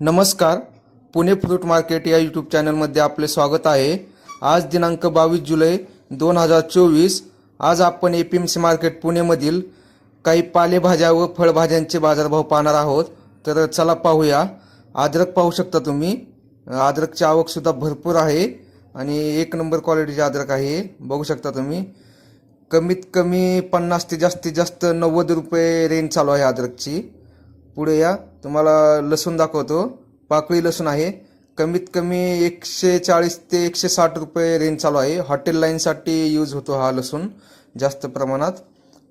नमस्कार. Pune fruit market या YouTube चॅनलमध्ये आपले स्वागत आहे. आज दिनांक बावीस जुलै दोन हजार चोवीस. आज आपण A P M C market पुणेमधील काही पालेभाज्या व फळभाज्यांचे बाजारभाव पाहणार आहोत. तर चला पाहूया. अद्रक पाहू शकता तुम्ही. अद्रकची आवकसुद्धा भरपूर आहे आणि एक नंबर क्वालिटीचे अद्रक आहे. बघू शकता तुम्ही. कमीत कमी पन्नास ते जास्तीत जास्त नव्वद रुपये रेंज चालू आहे अद्रकची. पुढे या. तुम्हाला लसूण दाखवतो. पाकळी लसूण आहे. कमीत कमी एकशे चाळीस ते एकशे साठ रुपये रेंज चालू आहे. हॉटेल लाईनसाठी यूज होतो हा लसूण जास्त प्रमाणात.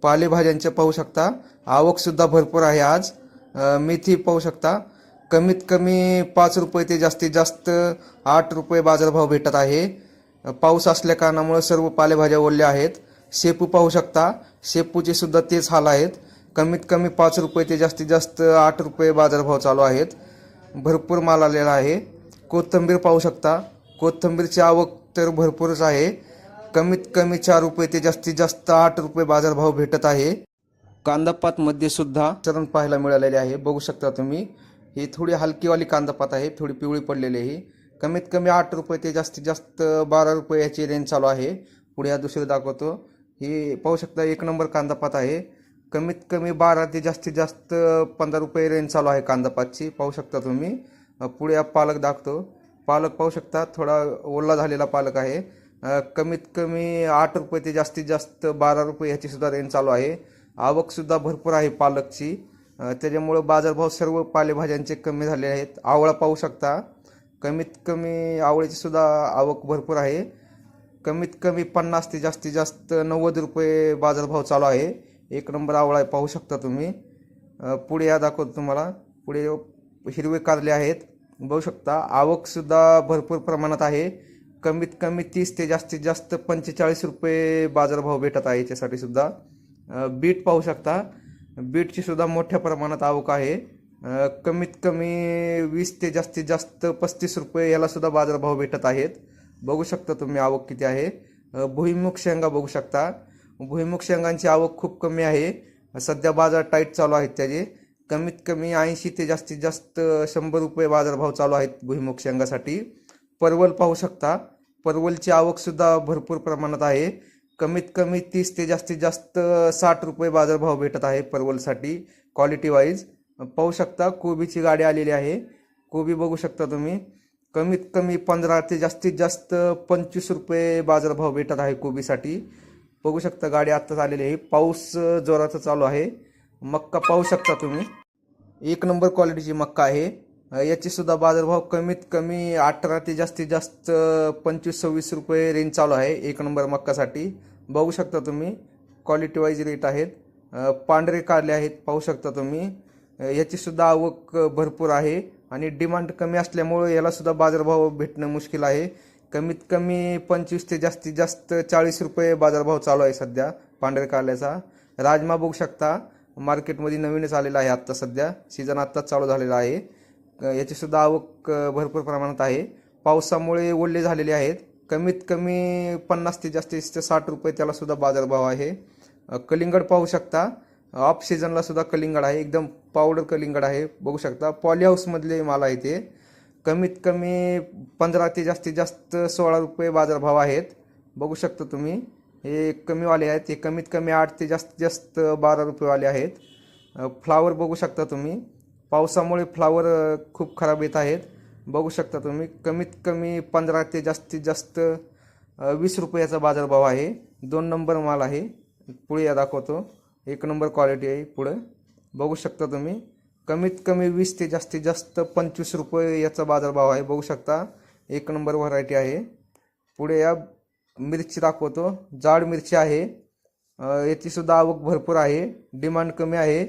पालेभाज्यांचे पाहू शकता. आवकसुद्धा भरपूर आहे आज. मेथी पाहू शकता. कमीत कमी पाच रुपये ते जास्तीत जास्त आठ रुपये बाजारभाव भेटत आहे. पाऊस असल्या कारणामुळे सर्व पालेभाज्या ओढल्या आहेत. शेपू पाहू शकता. शेपूचे सुद्धा तेच हाल आहेत. कमीत कमी पाच रुपये ते जास्तीत जास्त आठ रुपये बाजारभाव चालू आहेत. भरपूर माल आलेला आहे. कोथिंबीर पाहू शकता. कोथिंबीरची आवक तर भरपूरच आहे. कमीत कमी चार रुपये ते जास्तीत जास्त आठ रुपये बाजारभाव भेटत आहे. कांदापातमध्ये सुद्धा चरण पाहायला मिळालेले आहे. बघू शकता तुम्ही. ही थोडी हलकीवाली कांदापात आहे. थोडी पिवळी पडलेली आहे. कमीत कमी आठ रुपये ते जास्तीत जास्त बारा रुपये याची रेंज चालू आहे. पुढे हा दुसरी दाखवतो. ही पाहू शकता एक नंबर कांदापात आहे. कमीत कमी बारा ते जास्तीत जास्त पंधरा रुपये रेंज चालू आहे कांदापातची पाहू शकता तुम्ही. पुढे पालक दाखवतो. पालक पाहू शकता थोडा ओला झालेला पालक आहे. कमीत कमी आठ रुपये ते जास्तीत जास्त बारा रुपये ह्याचीसुद्धा रेंज चालू आहे. आवकसुद्धा भरपूर आहे पालकची. त्याच्यामुळं बाजारभाव सर्व पालेभाज्यांचे कमी झाले आहेत. आवळा पाहू शकता. कमीत कमी आवळीची सुद्धा आवक भरपूर आहे. कमीत कमी पन्नास ते जास्तीत जास्त नव्वद रुपये बाजारभाव चालू आहे. एक नंबर आवळा आहे पाहू शकता तुम्ही. पुढे या दाखवतो तुम्हाला. पुढे हिरवे कारले आहेत. बघू शकता आवकसुद्धा भरपूर प्रमाणात आहे. कमीत कमी तीस ते जास्तीत जास्त पंचेचाळीस रुपये बाजारभाव भेटत आहे याच्यासाठी सुद्धा. बीट पाहू शकता. बीटची सुद्धा मोठ्या प्रमाणात आवक आहे. कमीत कमी वीस ते जास्तीत जास्त पस्तीस रुपये यालासुद्धा बाजारभाव भेटत आहेत. बघू शकता तुम्ही आवक किती आहे. भुईमुग शेंगा बघू शकता. भुईमुग शेंगांची आवक खूप कमी आहे. सध्या बाजार टाईट चालू आहेत त्याचे. कमीत कमी ऐंशी ते जास्तीत जास्त शंभर रुपये बाजारभाव चालू आहेत भुईमुग शेंगासाठी. परवल पाहू शकता. परवलची आवकसुद्धा भरपूर प्रमाणात आहे. कमीत कमी तीस ते जास्तीत जास्त साठ रुपये बाजारभाव भेटत आहे परवलसाठी क्वालिटी वाईज पाहू शकता कोबीची गाडी आलेली आहे. कोबी बघू शकता तुम्ही. कमीत कमी पंधरा ते जास्तीत जास्त पंचवीस रुपये बाजारभाव भेटत आहे कोबीसाठी. बघू शकता गाडी आत्ताच आलेली आहे. पाऊस जोराचा चालू आहे. मक्का पाहू शकता तुम्ही. एक नंबर क्वालिटीची मक्का आहे. याचीसुद्धा याची सुद्धा बाजारभाव कमीत कमी अठरा ते जास्तीत जास्त पंचवीस सव्वीस रुपये रेंज चालू आहे एक नंबर मक्कासाठी. बघू शकता तुम्ही. क्वालिटी वाईज रेट आहेत. पांढरे काढले आहेत पाहू शकता तुम्ही. याचीसुद्धा आवक भरपूर आहे. आणि डिमांड कमी असल्यामुळे याला सुद्धा बाजारभाव भेटणं मुश्किल आहे. कमीत कमी पंचवीस ते जास्तीत जास्त चाळीस रुपये बाजारभाव चालू आहे सध्या पांढऱ्या कारल्याचा. राजमा बघू शकता मार्केटमध्ये नवीनच आलेला आहे आत्ता सध्या. सीझन आत्ताच चालू झालेला आहे. याचीसुद्धा आवक भरपूर प्रमाणात आहे. पावसामुळे ओढले झालेले आहेत. कमीत कमी पन्नास ते जास्तीत साठ रुपये त्यालासुद्धा बाजारभाव आहे. कलिंगड पाहू शकता. ऑफ सीझनलासुद्धा कलिंगड आहे. एकदम पावडर कलिंगड आहे. बघू शकता. पॉली हाऊसमधले माल आहे ते. कमीत कमी पंधरा ते जास्तीत जास्त सोळा रुपये बाजारभाव आहेत. बघू शकता तुम्ही हे कमीवाले आहेत. हे कमीत कमी आठ ते जास्तीत जास्त बारा रुपयेवाले आहेत. फ्लावर बघू शकता तुम्ही. पावसामुळे फ्लावर खूप खराब येत आहेत. बघू शकता तुम्ही कमीत कमी पंधरा ते जास्तीत जास्त वीस रुपयाचा बाजारभाव आहे. दोन नंबर माल आहे. पुढे या दाखवतो. एक नंबर क्वालिटी आहे पुढं. बघू शकता तुम्ही. कमीत कमी वीस ते जास्तीत जास्त पंचवीस रुपये याचा बाजारभाव आहे. बघू शकता एक नंबर व्हरायटी आहे. पुढे या मिरची दाखवतो. जाड मिरची आहे. याचीसुद्धा याची सुद्धा आवक भरपूर आहे. डिमांड कमी आहे.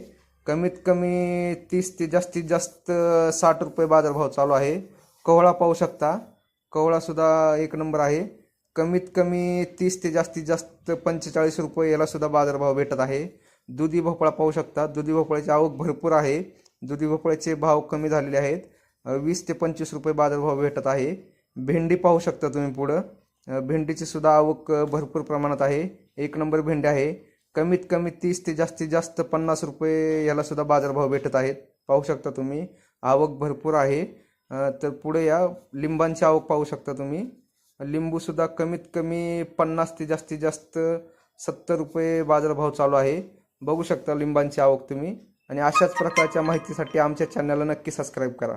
कमीत कमी तीस ते जास्तीत जास्त साठ रुपये बाजारभाव चालू आहे. कोहळा पाहू शकता. कोहळासुद्धा एक नंबर आहे. कमीत कमी तीस ते जास्तीत जास्त पंचेचाळीस रुपये यालासुद्धा बाजारभाव भेटत आहे. दुधी भोपळा पाहू शकता. दुधी भोपळ्याची आवक भरपूर आहे. दुधी भोपळ्याचे भाव कमी झालेले आहेत वीस ते पंचवीस रुपये बाजारभाव भेटत आहे. भेंडी पाहू शकता तुम्ही पुढं. भेंडीची सुद्धा आवक भरपूर प्रमाणात आहे. एक नंबर भेंडी आहे. कमीत कमी तीस ते जास्तीत जास्त पन्नास रुपये याला सुद्धा बाजारभाव भेटत आहेत. पाहू शकता तुम्ही. आवक भरपूर आहे. तर पुढे या लिंबांची आवक पाहू शकता तुम्ही. लिंबूसुद्धा कमीत कमी पन्नास ते जास्तीत जास्त सत्तर रुपये बाजारभाव चालू आहे. बघू शकता लिंबांची आवक तुम्ही. आणि अशाच प्रकारच्या माहितीसाठी आमच्या चॅनलला नक्की सबस्क्राईब करा.